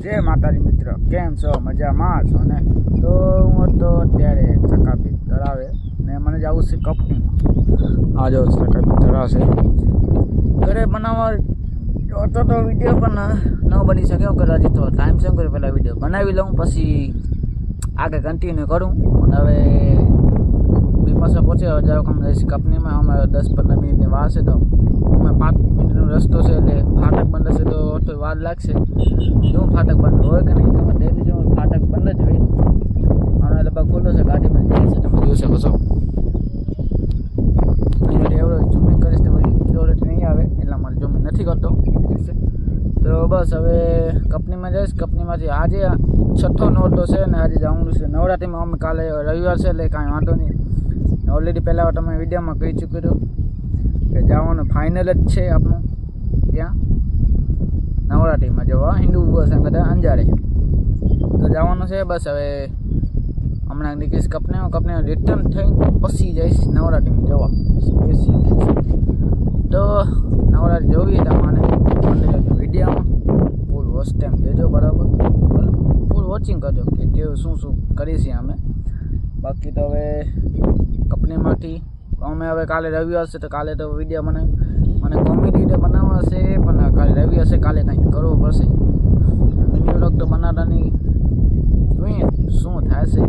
જય માતાજી મિત્ર કેમ છો? મજામાં છો ને? તો હું હતો અત્યારે ચકાપી ધરાવે ને મને જવું છે કપની. આ જો ચકાપી ધરાવશે ઘરે બનાવવા જોતો તો વીડિયો પણ ન બની શક્યો કે હજી તો ટાઈમ શું કરી પહેલાં વીડિયો બનાવી લઉં પછી આગળ કન્ટિન્યુ કરું. અને હવે બી પાસે પહોંચે હજારો કામ જઈશ કંપનીમાં અમે દસ પંદર મિનિટની વાર છે તો અમે પાંચ મિનિટનો રસ્તો છે એટલે ફાટક બંધ હશે તો તો વાર લાગશે. જો ફાટક બંધ હોય કે નહીં? તમે ડેલી જો ફાટક બંધ જ હોય અને લગભગ ખુલ્લો છે, ગાડી બંધ જાય છે, તમે જોઈ શકો છો. એવડો ઝૂમિંગ કરીશ તો પછી ક્યોરિટી નહીં આવે, એટલા માટે ઝૂમિંગ નથી કરતો. તો બસ હવે કંપનીમાં જઈશ. કંપનીમાંથી આજે છઠ્ઠો નોટો છે ને આજે જવાનું છે નવરાત્રિમાં. અમે કાલે રવિવાર છે એટલે કાંઈ વાંધો નહીં. ઓલરેડી પહેલાં તમે વિડીયોમાં કહી ચૂક્યું હતું જવાનું ફાઇનલ જ છે આપણું. ત્યાં? નવરાત્રિમાં જવા હિન્દુ સંગઠન અંજારે. તો જવાનું છે, બસ હવે હમણાં નીકળીશ કપને કપને રિટર્ન થઈ પછી જઈશ નવરાત્રિમાં જવા તો નવરાત્રિ જોવી તમારે વિડીયામાં. ફૂલ વોચ ટાઈમ દેજો બરાબર. ફૂલ વોચિંગ કરજો કે કેવું, શું શું કરીશું અમે. બાકી તો હવે કંપનીમાંથી અમે હવે કાલે રવિવાર છે, તો કાલે તો વીડિયો મને મને કોમેડી રીતે બનાવવા છે, પણ કાલે રવિવાર છે, કાલે કંઈક કરવું પડશે. મિની તો બનાવતા જોઈએ શું થાય છે.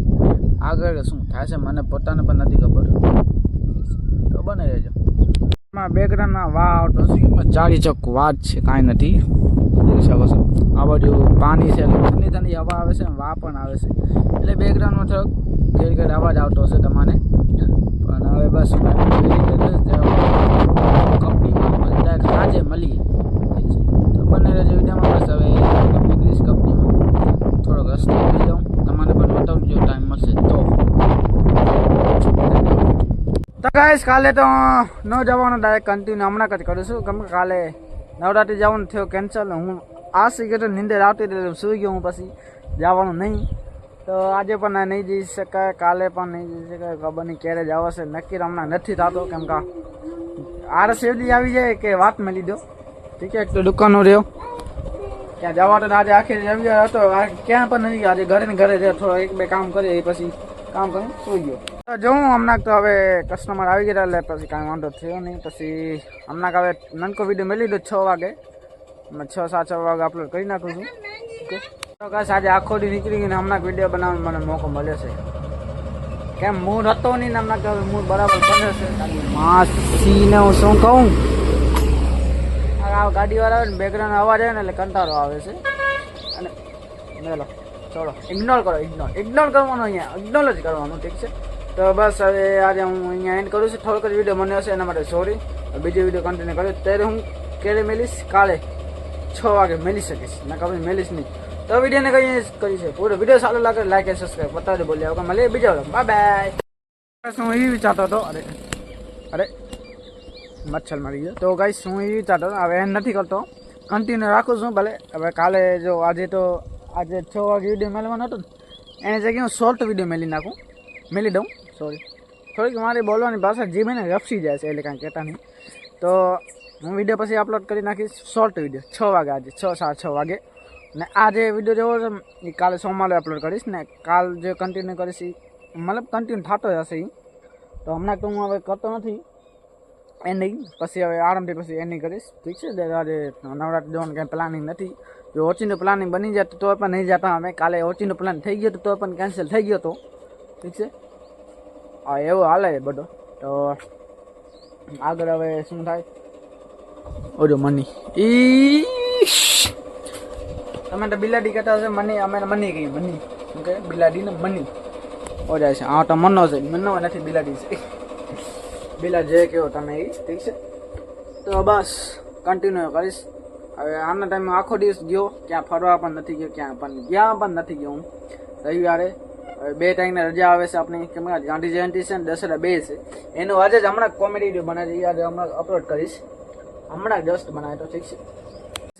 આગળ શું થાય છે, મને પોતાને પણ નથી ખબર. તો બને રહેજો. એમાં બેકગ્રાઉન્ડમાં વાવ એમાં ચારી ચોક વાત છે, કાંઈ નથી. જોઈ શકો આ બાજુ પાણી છે, ઠંડી ઠંડી હવા આવે છે વાહ પણ આવે છે. એટલે બેકગ્રાઉન્ડમાં થોડોક ઘેર ઘેર અવાજ આવતો હશે તમારે. પણ હવે બસ કંપનીમાં ડાયરેક્ટ આજે મળીએ તો બંને રહેજો વિડીયોમાં, બસ હવે ઇંગ્લિશ કંપનીમાં થોડોક રસ્તો લઈ જાઉં. તમારે પણ બતાવું, જો ટાઈમ મળશે તો. ગાઈસ કાલે તો ન જવાનો ડાયરેક્ટ કન્ટિન્યુ હમણાં જ કરું છું. કેમ કે કાલે નવરાત્રી જવાનું થયો કેન્સલ હું આ સિગરેટ નીંદર આવતી એટલે સૂઈ ગયો હું પછી. જવાનું નહીં. તો આજે પણ નહીં જઈ શકાય, કાલે પણ નહીં જઈ શકાય, ખબર નહીં ક્યારે આવશે. નક્કી હમણાં નથી થતો, કેમ કે આર આવી જાય કે વાત મેલી દો. ઠીક એક તો દુકાનો રહ્યો. ત્યાં જવા તો આજે આખી રવિવાર હતો ક્યાં પણ નથી. આજે ઘરે ને ઘરે રહ્યો, થોડો એક બે કામ કરીએ, એ પછી કામ કરીને સુઈ ગયો. તો જોઉં હમણાં તો હવે કસ્ટમર આવી ગયા એટલે પછી કાંઈ વાંધો થયો નહીં. પછી હમણાં હવે નનકો વીડિયો મેળવી દો છ વાગે. છ સાત, છ વાગે અપલોડ કરી નાખું છું. ઓકે? આજે આખો દી નીકળી ગઈને હમણાં વીડિયો બનાવવાનો મને મોકો મળ્યો છે. કેમ, મૂડ હતો નહીં હમણાં કે મૂડ બરાબર બને છે. માસીને હું શું કહું? આ ગાડીવાળા આવે ને બેકગ્રાઉન્ડ અવાજ આવે ને એટલે કંટાળો આવે છે. અને મેલો, ચલો ઇગ્નોર કરો ઇગ્નોર ઇગ્નોર કરવાનું અહીંયા ઇગ્નોર જ કરવાનું, ઠીક છે? તો બસ હવે આજે હું અહીંયા એન્ડ કરું છું. થોડોક જ વીડિયો બન્યો છે, એના માટે સોરી બીજો વીડિયો કન્ટિન્યુ કર્યો ત્યારે હું ક્યારે મેલીશ? કાલે, છ વાગે મેલી શકીશ. ના ખબર મેલીશ નહીં. તો વિડીયોને કઈ કરી છે. પૂરો વીડિયો સારો લાગે લાઈક અને સબસ્ક્રાઈબ બતાવજો બોલ્યા વગર. મળીએ બીજા બાય બાય હું એ વિચારતો હતો. અરે અરે, મચ્છર મરી ગયો. તો ગાઈસ હું એ વિચારતો હતો. હવે એન્ડ નથી કરતો. કન્ટિન્યુ રાખું છું, ભલે. હવે કાલે જો આજે તો આજે છ વાગે વીડિયો મેળવાનો હતો ને, એની જગ્યાએ હું શોર્ટ વીડિયો મેલી નાખું. મેલી દઉં. સોરી થોડીક મારી બોલવાની ભાષા જીભ ને રફસી જાય છે, એટલે કાંઈ કહેતા નહીં. તો હું વીડિયો પછી અપલોડ કરી નાખીશ. શોર્ટ વીડિયો છ વાગે આજે. છ, સાડા છ વાગે. ને આ જે વીડિયો જેવો છે, એ કાલે સોમવારે અપલોડ કરીશ. ને કાલ જે કન્ટિન્યુ કરીશ એ મતલબ કન્ટિન્યુ થતો હશે એ તો હમણાં તો હું હવે કરતો નથી એન્ડિંગ પછી હવે આરામથી પછી એન્ડિંગ કરીશ. ઠીક છે? આજે નવરાત્રી જવાનું કંઈ પ્લાનિંગ નથી. જો ઓચીનું પ્લાનિંગ બની જાય તો પણ નહીં જતા અમે. કાલે ઓચીનું પ્લાન થઈ ગયો તો પણ કેન્સલ થઈ ગયો હતો ઠીક છે? હા, એવો હાલે બધો. તો આગળ હવે શું થાય? ઓજો મની. ઈ બિલાડી કહેતા હશે, મની, અમે મની કહીએ, મની. શું કહે બિલાડી ને મની. હો જાય છે. હા તો મનો છે. મનો નથી, બિલાડી છે. બિલા જે કહો તમે એ ઠીક છે? તો બસ કન્ટિન્યુ કરીશ. હવે આના ટાઈમે આખો દિવસ ગયો, ક્યાં ફરવા પણ નથી ગયો, ક્યાં પણ ક્યાં પણ નથી ગયો હું. રવિવારે. બે ટાઈમને રજા આવે છે આપણી. કેમ કે ગાંધી જયંતિ છે ને દશેરા બે છે. એનું આજે જ હમણાં કોમેડી વીડિયો બનાવી આજે હમણાં અપલોડ કરીશ. હમણાં જસ્ટ બનાવ્યો ઠીક છે.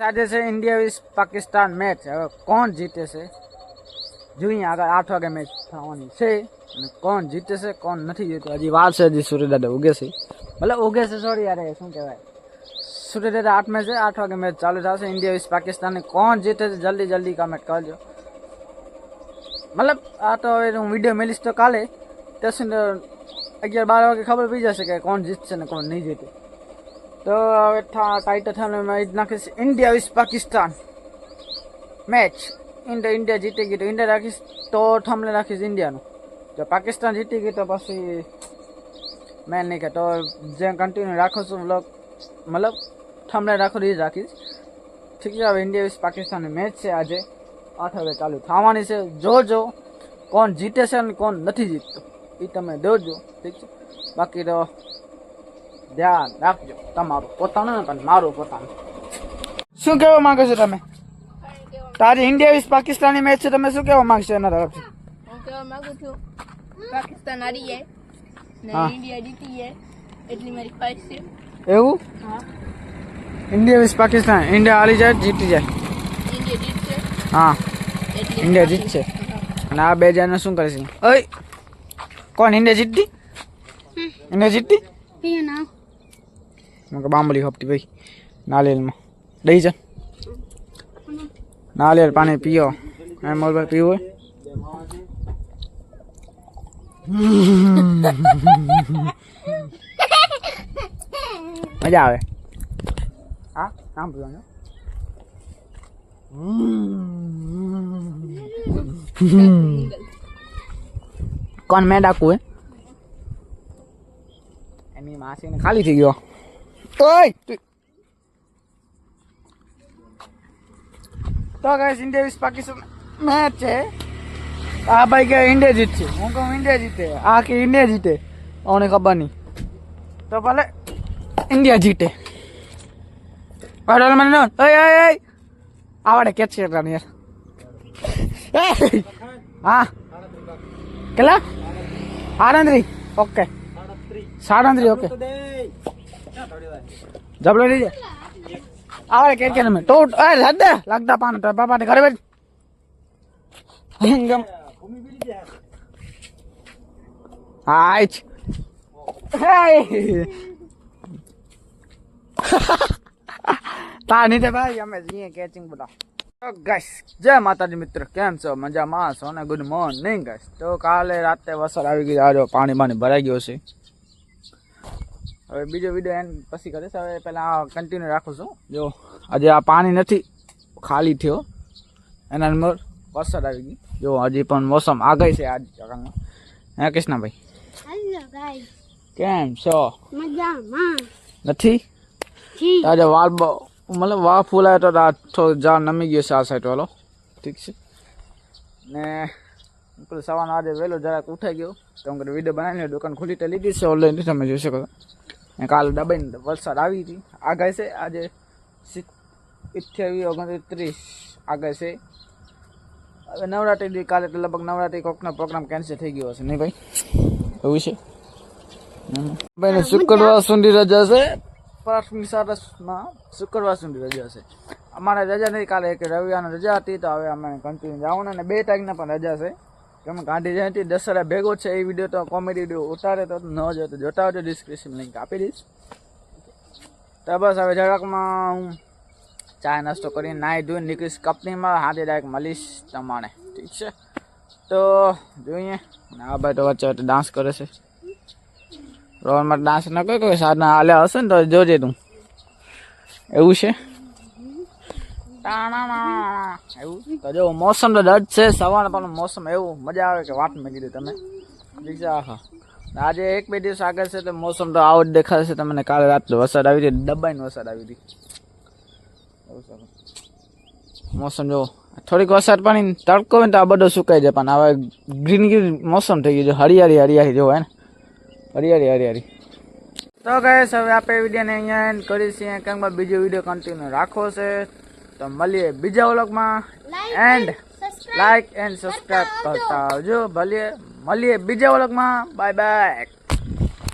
આજે છે ઇન્ડિયા વિસ પાકિસ્તાન મેચ હવે કોણ જીતે છે જોઈએ આગળ આઠ વાગે મેચ થવાની છે અને કોણ જીતે છે કોણ નથી જીતતું હજી વાર છે હજી સૂર્યદાદા ઉગે છે ભલે ઉગે છે સોરી યાર એ શું કહેવાય છૂટે દેતા આઠ મેચ છે આઠ વાગે મેચ ચાલુ થશે ઇન્ડિયા વિસ પાકિસ્તાન કોણ જીતે છે જલ્દી જલ્દી કમેન્ટ કરજો મતલબ આ તો હવે હું વીડિયો મેલીશ તો કાલે ત્યાં સુધી અગિયાર બાર વાગે ખબર પડી જશે કે કોણ જીતશે ને કોણ નહીં જીતે તો હવે ટાઈટ થવાનું મેચ નાખીશ. ઇન્ડિયા વિસ પાકિસ્તાન. મેચ ઇન્ડિયા ઇન્ડિયા જીતી ગઈ તો ઇન્ડિયા રાખીશ. તો થમને રાખીશ ઇન્ડિયાનું જો પાકિસ્તાન જીતી ગઈ તો પછી મેં નહીં કે, તો જે કન્ટિન્યુ રાખો છું મતલબ મતલબ થમને રાખો એ જ રાખીશ. ઠીક છે, હવે ઇન્ડિયા વિસ પાકિસ્તાનની મેચ છે આજે. આઠ વાગે ચાલુ થવાની છે. જોજો કોણ જીતે છે અને કોણ નથી જીતતું. એ તમે જોજો. ઠીક છે? બાકી તો ધ્યાન રાખજો તમારું પોતાનું ને પણ મારું પોતાનું શું કહેવા માંગો છો તમે? તારી ઇન્ડિયા વિસ પાકિસ્તાનની મેચ છે તમે શું કહેવા માંગશો એના તરફથી? હું કહેવા માંગુ છું પાકિસ્તાન હારી જાય ને હા. ઇન્ડિયા જીતી જાય એટલી મારી ખ્વાહિશ છે. એવું? હા. ઇન્ડિયા વિસ પાકિસ્તાન ઇન્ડિયા હારી જાય જીતી જાય. ઇન્ડિયા જીતશે હા. એટલી ઇન્ડિયા ખ્વાહિશ. જીતશે. અને આ બે જણને શું કરે છે? ઓય કોણ ઇન્ડિયા જીતતી? ઇન્ડિયા જીતતી? મને બાંબલી હપટી ભાઈ, નાળિયેરમાં. દઈ જા નાળિયેર પાણી પીઓ. એમ મોલભાઈ પીવું હોય? મજા આવે. હા? કામ પીવાનું કોણ મેં ડાકું હે? એની માસીને ખાલી થઈ ગયો. ઓય તું- ગાઈસ ઇન્ડિયા વિસ પાકિસ્તાન મેચ છે. આ ભાઈ કે ઇન્ડિયા જીતશે. હું કહું ઇન્ડિયા જીતે. આ કે ઇન્ડિયા જીતે. ઓને ખબર નહીં. તો ભલે ઇન્ડિયા જીતે. પાડોલ મને ઓય ઓય ઓય. આવડે કે છે યાર. એય! હા. કેટલા? આનંદરી ઓકે. સાડંત્રી ઓકે. જબલો લીજે આવે કે કે તો એ લદ લાગતા પાન. તો બાપા ને ઘરે બેઠ. ગમ હાય હાય. તા નીતે ભાઈ, અમે જઈએ કેચિંગ બધા. ગાઈસ જય માતાજી મિત્ર. કેમ છો? મજામાં છો ને? ગુડ મોર્નિંગ ગાઈસ તો કાલે રાતે વરસાદ આવી ગયો પાણી પાણી ભરાઈ ગયો છે. હવે બીજો વીડિયો એન્ડ પછી કરીશ. હવે પહેલાં કન્ટિન્યુ રાખું છું. જો આજે આ પાણી નથી ખાલી થયો. એના અંદર વરસાદ આવી ગઈ જો હજી પણ મોસમ આગળ છે આજ જગામાં હે કૃષ્ણભાઈ? કેમ છો? નથી? આજે વાળ મતલબ વાળ ફૂલાય તો થોડો ઝાડ નમી ગયો છે આ સાઈડ વાળો. ઠીક છે? ને પેલું સવારનો આજે વહેલો જરાક ઉઠાઈ ગયો. તો હું વીડિયો બનાવીને દુકાન ખુલી તો લીધી છે ઓનલાઈન તમે જોઈ શકો કાલે દબાઈને વરસાદ આવી હતી. આગાહી છે આજે અઠ્યાવીસ ઓગણત્રીસ ત્રીસ આગાહી છે. હવે નવરાત્રી દી કાલે તો લગભગ નવરાત્રી કોકનો પ્રોગ્રામ કેન્સલ થઈ ગયો હશે નહીં ભાઈ? એવું છે? ભાઈ શુક્રવાર સુધી રજા છે. પ્રાથમિક શાળામાં શુક્રવાર સુધી રજા છે. અમારે રજા નહીં કાલે એક રવિવારની રજા હતી તો હવે અમે કન્ટિન્યુ જવાનું અને બે તારીખના પણ રજા છે. તમે ગાંધી જયંતિ દશેરા ભેગો છે, એ વીડિયો તો કોમેડી વીડિયો ઉતારે તો ન જોતો જોતા હોય તો ડિસ્ક્રિપ્શન લિંક આપી દઈશ. તો બસ હવે જરાકમાં હું ચા નાસ્તો કરીને નાહી ધોઈને નીકળીશ. કંપનીમાં હાથે ડાયરેક્ટ મળીશ તમારે. ઠીક છે? તો જોઈએ. આ ભાઈ તો વચ્ચે ડાન્સ કરે છે. રોહનમાં ડાન્સ ન કોઈ કોઈ સાધના હાલ્યા હશે ને તો જોજે તું. એવું છે. એવું જો મોસમ તો દર્દ છે સવાર પણ મોસમ એવું મજા આવે કે વાત મેં કીધું તમે આહા. આજે એક બે દિવસ આગળ છે તો મોસમ તો આવો જ દેખાશે તમને. કાલે રાત્રે વરસાદ આવી હતી, દબાઈને વરસાદ આવી હતી. મોસમ જો, થોડીક વરસાદ પાણી તડકો હોય ને તો આ બધો સુકાઈ જાય, પણ હવે ગ્રીન ગ્રીન મોસમ થઈ ગયું છે. હરિયાળી હરિયાળી જોવાય હે ને. હરિયાળી હરિયાળી. તો ગાઈસ હવે આપણે વિડીયોને અહીંયા એન્ડ કરીશ અહીંયા કંઈક બીજો વીડિયો કન્ટિન્યુ રાખવો છે. તો મળીએ બીજા વ્લોગમાં. એન્ડ લાઈક એન્ડ સબસ્ક્રાઈબ કરતા આવજો. ભલે મળીએ બીજા વ્લોગમાં. Bye bye